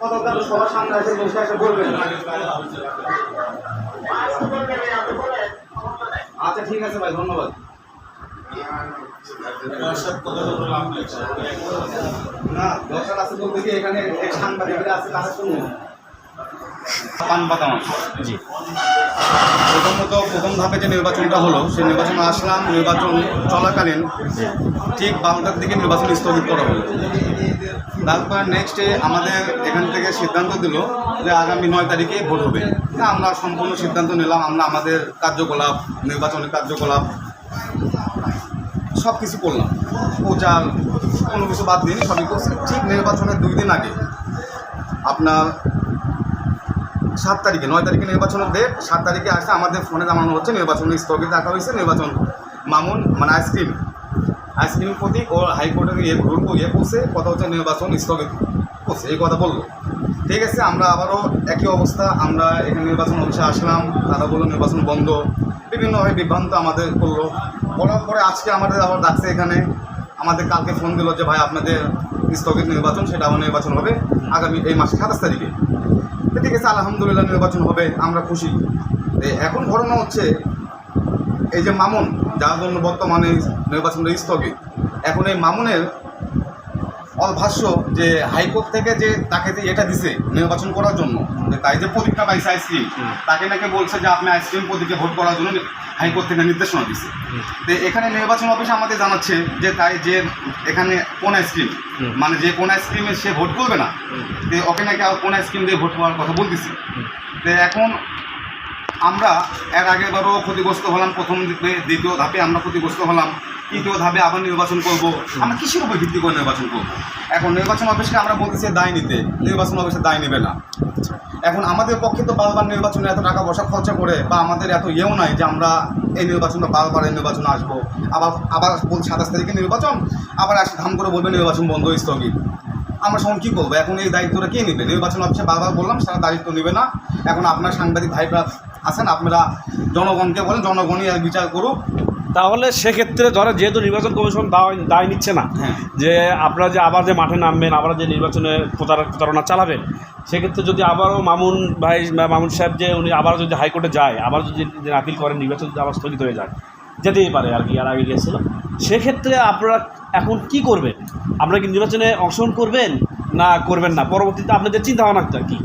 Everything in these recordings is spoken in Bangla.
কত তারা সবার সামনে এসে বসে এসে আচ্ছা ঠিক আছে ভাই, ধন্যবাদ। না, দরকার আছে বলতে কি এখানে সাংবাদিকরা আছে কাছে শুনুন। পান বাদাম জি। প্রথমত প্রথম ধাপে যে নির্বাচনটা হলো, সেই নির্বাচনে আসলাম। নির্বাচন চলাকালীন ঠিক বারোটার দিকে নির্বাচন স্থগিত করা হলো। তারপর নেক্সটে আমাদের এখান থেকে সিদ্ধান্ত দিল যে আগামী নয় তারিখে ভোট হবে। আমরা সম্পূর্ণ সিদ্ধান্ত নিলাম, আমরা আমাদের কার্যকলাপ, নির্বাচনের কার্যকলাপ সব কিছু করলাম। প্রচার, কোনো কিছু বাদ দিন সবই করছে। ঠিক নির্বাচনের দুই দিন আগে আপনার সাত তারিখে, নয় তারিখে নির্বাচনের ডেট সাত তারিখে আসে আমাদের ফোনে জানানো হচ্ছে নির্বাচন স্থগিত রাখা হয়েছে, নির্বাচন মামুন মানে আইসক্রিম আইসক্রিম প্রতীক ও হাইকোর্টের ইয়ে ভুল ইয়ে করছে কথা হচ্ছে নির্বাচন স্থগিত করছে, এই কথা বলল। ঠিক আছে, আমরা আবারও একই অবস্থা, আমরা এখানে নির্বাচন অফিসে আসলাম, তারা বলল নির্বাচন বন্ধ। বিভিন্নভাবে বিভ্রান্ত আমাদের করল। বলার পরে আজকে আমাদের আবার ডাকছে এখানে। আমাদের কালকে ফোন দিল যে, ভাই, আপনাদের স্থগিত নির্বাচন, সেটা আবার নির্বাচন হবে আগামী এই মাসের সাতাশ তারিখে। ঠিক আছে, আলহামদুলিল্লাহ নির্বাচন হবে, আমরা খুশি। এখন ঘটনা হচ্ছে, এই যে মামুন, যার জন্য বর্তমানে নির্বাচনটা স্থগিত, এখন এই মামুনের অলভাষ্য যে হাইকোর্ট থেকে যে তাকে যে এটা দিছে নির্বাচন করার জন্য তাই যে পরীক্ষা পাইছে আইসক্রিম তাকে নাকি বলছে যে আপনি আইসক্রিম প্রতীকে ভোট করার জন্য হাইকোর্ট থেকে নির্দেশনা দিছে। তো এখানে নির্বাচন অফিস আমাদের জানাচ্ছে যে তাই যে এখানে কোন আইসক্রিম মানে যে কোন আইসক্রিমে সে ভোট করবে না। তো ওকে নাকি আর কোন আইসক্রিম দিয়ে ভোট করার কথা বলতেছি। তো এখন আমরা এর আগেবারও ক্ষতিগ্রস্ত হলাম প্রথম দ্বিতীয় ধাপে আমরা ক্ষতিগ্রস্ত হলাম, তৃতীয় ধাপে আবার নির্বাচন করব। আমরা কিসের উপর ভিত্তি করে নির্বাচন করব? এখন নির্বাচন অফিসকে আমরা বলতেছি দায় নিতে, নির্বাচন অফিসে দায় নেবে না। এখন আমাদের পক্ষে তো বারবার নির্বাচনে এত টাকা পয়সা খরচা করে বা আমাদের এত ইয়েও নাই যে আমরা এই নির্বাচনটা বারবার এই নির্বাচনে আসব। আবার আবার বল সাতাশ তারিখে নির্বাচন, আবার আসে ধাম করে বলবে নির্বাচন বন্ধ স্থগিত। আমরা সখন কী করব? এখন এই দায়িত্বটা কে নেবে? নির্বাচন অফিসে বারবার বললাম, সারা দায়িত্ব নেবে না। এখন আপনার সাংবাদিক ভাইরা আছেন আপনারা জনগণকে বলেন জনগণই আর বিচার করুক। তাহলে সেক্ষেত্রে ধরেন যেহেতু নির্বাচন কমিশন দায় দায় নিচ্ছে না হ্যাঁ। যে আপনারা যে আবার যে মাঠে নামবেন আবার যে নির্বাচনে প্রতার- প্রতারণা চালাবেন সেক্ষেত্রে যদি আবারও মামুন ভাই মামুন সাহেব যে উনি আবার যদি হাইকোর্টে যায় আবার যদি আপিল করেন নির্বাচন যদি আবার স্থগিত হয়ে যায় যেতেই পারে আর কি আর আগে গিয়েছিল। সেক্ষেত্রে আপনারা এখন কি করবেন? আপনারা কি নির্বাচনে অংশগ্রহণ করবেন না করবেন না? পরবর্তীতে আপনাদের চিন্তা ভাবনাটা কি?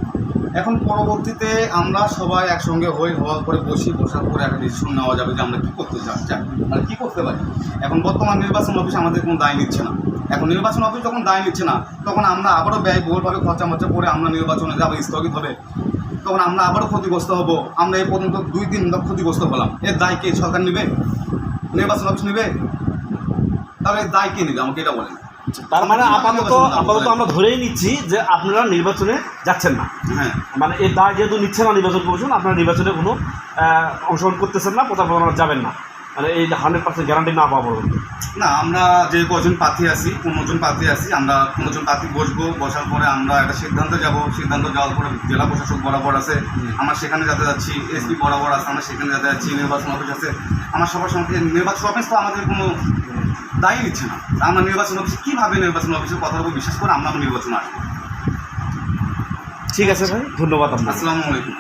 এখন পরবর্তীতে আমরা সবাই একসঙ্গে হয়ে হওয়ার পরে বসি, বসার পরে একটা ডিসিশন নেওয়া যাবে যে আমরা কী করতে চাই মানে কী করতে পারি। এখন বর্তমান নির্বাচন অফিস আমাদের কোনো দায় নিচ্ছে না। এখন নির্বাচন অফিস যখন দায় নিচ্ছে না, তখন আমরা আবারও ব্যয় বহুলভাবে খরচা মরচা করে আমরা নির্বাচনে যাব, স্থগিত হবে। তখন আমরা আবারও ক্ষতিগ্রস্ত হব। আমরা এই পর্যন্ত দুই দিন ক্ষতিগ্রস্ত হলাম। এর দায় কে? সরকার নেবে? নির্বাচন অফিস নেবে? তাহলে দায় কে নেবে? আমাকে এটা বলেন। তার মানে আপাতত আপাতত আমরা ধরেই নিচ্ছি যে আপনারা নির্বাচনে যাচ্ছেন না। হ্যাঁ। মানে এই দায় যেহেতু নিচ্ছে না নির্বাচন কমিশন আপনারা নির্বাচনে কোনো অংশগ্রহণ করতেছেন না প্রচার প্রচারণা যাবেন না। মানে এই হান্ড্রেড পার্সেন্ট গ্যারান্টি না পাওয়া পর্যন্ত। না আমরা যে কজন প্রার্থী আছি পনেরো জন প্রার্থী আছি আমরা পনেরো জন প্রার্থী বসবো বসার পরে আমরা একটা সিদ্ধান্ত যাব। সিদ্ধান্ত যাওয়ার পরে জেলা প্রশাসক বরাবর আছে আমরা সেখানে যেতে যাচ্ছি এসপি বরাবর আছে আমরা সেখানে যেতে যাচ্ছি নির্বাচন অফিস আছে। আমার সবার সঙ্গে নির্বাচন অফিস তো আমাদের কোনো দায়ী নিচ্ছে না আমরা নির্বাচন অফিসে কীভাবে নির্বাচন অফিসের কথার উপর বিশ্বাস করে আমরা নির্বাচন আসব। ঠিক আছে ভাই ধন্যবাদ আপনার আসসালামু আলাইকুম।